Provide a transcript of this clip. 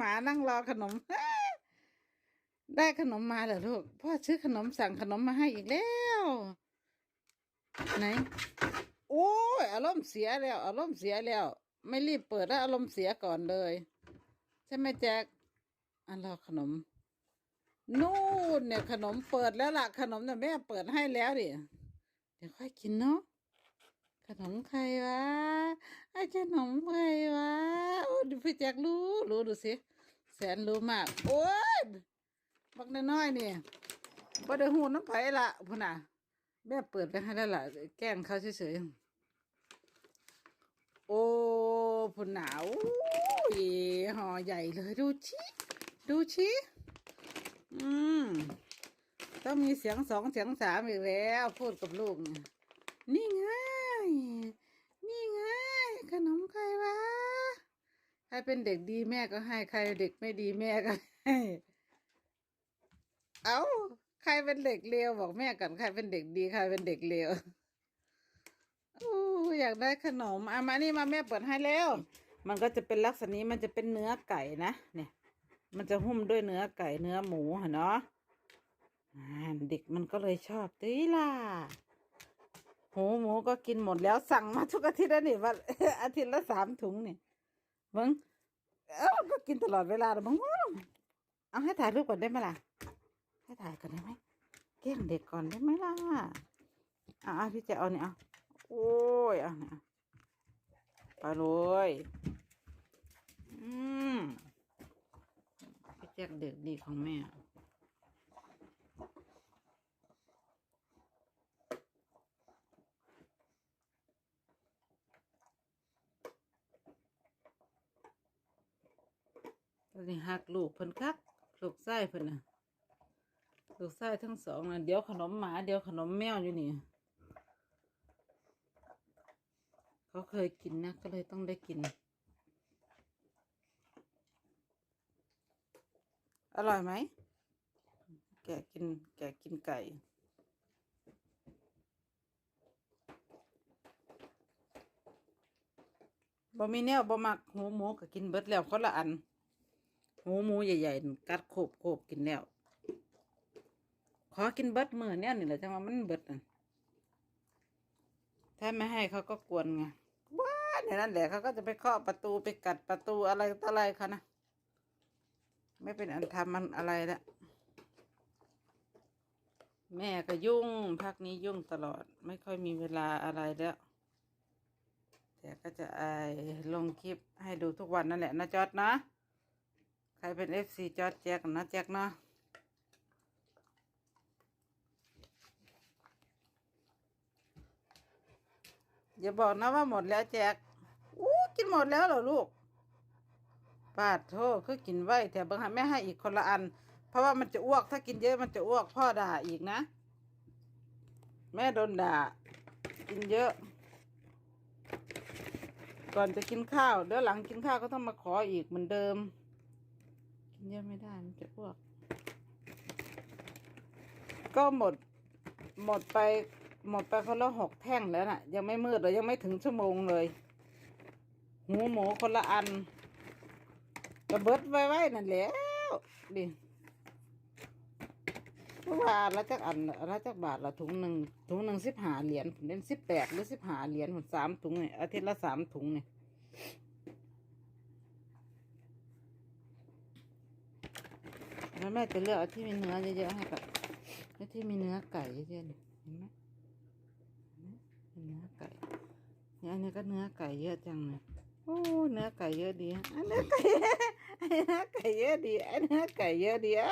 หมานั่งรอขนม ได้ขนมมาเหรอลูก พ่อซื้อขนมสั่งขนมมาให้อีกแล้ว ไหน โอ้ยอารมณ์เสียแล้ว อารมณ์เสียแล้ว ไม่รีบเปิดแล้วอารมณ์เสียก่อนเลย ใช่ไหมแจ็คอันรอขนม นู่นเนี่ยขนมเปิดแล้วล่ะขนมเนี่ยแม่เปิดให้แล้วดิเดี๋ยวค่อยกินเนาะ นมใครวะไอ้ขนมใครวะโอ้ดูพี่แจ็ครู้รู้ดูสิแสนรู้มาก โอ้ยบักน้อยนี่ยบ่ได้หูน้ำไผ่ละพุ่นน่ะแม่เปิดไปให้แล้วล่ะ แกล้งเขาเฉยๆโอ้พุ่นหนาวยห่อใหญ่เลยดูชิดูชิอืมต้องมีเสียงสองเสียงสามอีกแล้ว พูดกับลูกนี่ยนี่ไง นี่ไงขนมใครวะใครเป็นเด็กดีแม่ก็ให้ใครเด็กไม่ดีแม่ก็ให้เอาใครเป็นเด็กเลวบอกแม่กันใครเป็นเด็กดีใครเป็นเด็กเลวโอ้อยากได้ขนมอะมานี่มาแม่เปิดให้แล้ว มันก็จะเป็นลักษณะนี้มันจะเป็นเนื้อไก่นะเนี่ย มันจะหุ้มด้วยเนื้อไก่เนื้อหมูหะเนาะเด็กมันก็เลยชอบตีล่ะ หูหมูก็กินหมดแล้วสั่งมาทุกอาทิตย์แล้วนี่ว่าอาทิตย์ละสามถุงนี่เบิ้งเอ้าก็กินตลอดเวลาเลยบังเอาให้ถ่ายรูปก่อนได้ไหมล่ะ ให้ถ่ายก่อนได้ไหมแกล้งเด็กก่อนได้ไหมล่ะอะอะพี่จะเอาเนี่ยเอาโอ้ยเอาเนี่ยเอาไปเลยอืมพี่แจ็คเด็กดีของแม่ ตอนนี้หักลูกเพิ่นคักลูกไส้เพิ่นน่ะลูกไส้ทั้งสองน่ะเดี๋ยวขนมหมาเดี๋ยวขนมแมวอยู่นี่เขาเคยกินนะก็เลยต้องได้กิน อร่อยไหม แกกินแกกินไก่บ่มีแนวบ่มักหูหมูก็กินเบิดแล้วคนละอัน หูหมูใหญ่ๆกัดโขบโขบกินแล้ว ขอกินเบิดมือเนี่ยนี่แหละจังว่ามันเบิดอะถ้าไม่ให้เขาก็กวนไงว้าเนี่ยนั่นแหละเขาก็จะไปเคาะประตูไปกัดประตูอะไรต่ออะไรเขานะไม่เป็นอันทำมันอะไรละแม่ก็ยุ่งพักนี้ยุ่งตลอด ไม่ค่อยมีเวลาอะไรแล้วแต่ก็จะไอลงคลิปให้ดูทุกวันนั่นแหละนะจอดนะ ใครเป็นเอฟซีจอดแจ็คนะแจ็คเนาะอย่าบอกนะว่าหมดแล้วแจ็คอู้กินหมดแล้วเหรอลูก ปาดโทษคือกินไว้แต่บางครั้งแม่ให้อีกคนละอัน เพราะว่ามันจะอ้วกถ้ากินเยอะมันจะอ้วกพ่อด่าอีกนะ แม่โดนด่า กินเยอะ ก่อนจะกินข้าวเดี๋ยวหลังกินข้าวก็ต้องมาขออีกเหมือนเดิม กินเยอะไม่ได้มันจะอ้วก ก็หมด หมดไป หมดไปคนละหกแท่งแล้วน่ะ ยังไม่มืดเลยยังไม่ถึงชั่วโมงเลยหูหมูคนละอันกระเบิดไว้ไว้นั่นแหล้วดิเพราะว่าละจักอันละจักบาทละถุงหนึ่งถุงหนึ่งสิบหาเหรียญผมเล่นสิบแปดหรือสิบหาเหรียญผมสามถุงเนี่ยอาทิตย์ละสามถุงเนี่ย แล้วแม่จะเลือกเอาที่มีเนื้อเยอะๆให้กับแล้วที่มีเนื้อไก่เยอะๆเนี่ยเห็นไหมเนื้อไก่เนี่ยอันนี้ก็เนื้อไก่เยอะจังเลยโอ้เนื้อไก่เยอะดีอันเนื้อไก่เนื้อไก่เยอะดีอันเนื้อไก่เยอะดีอะ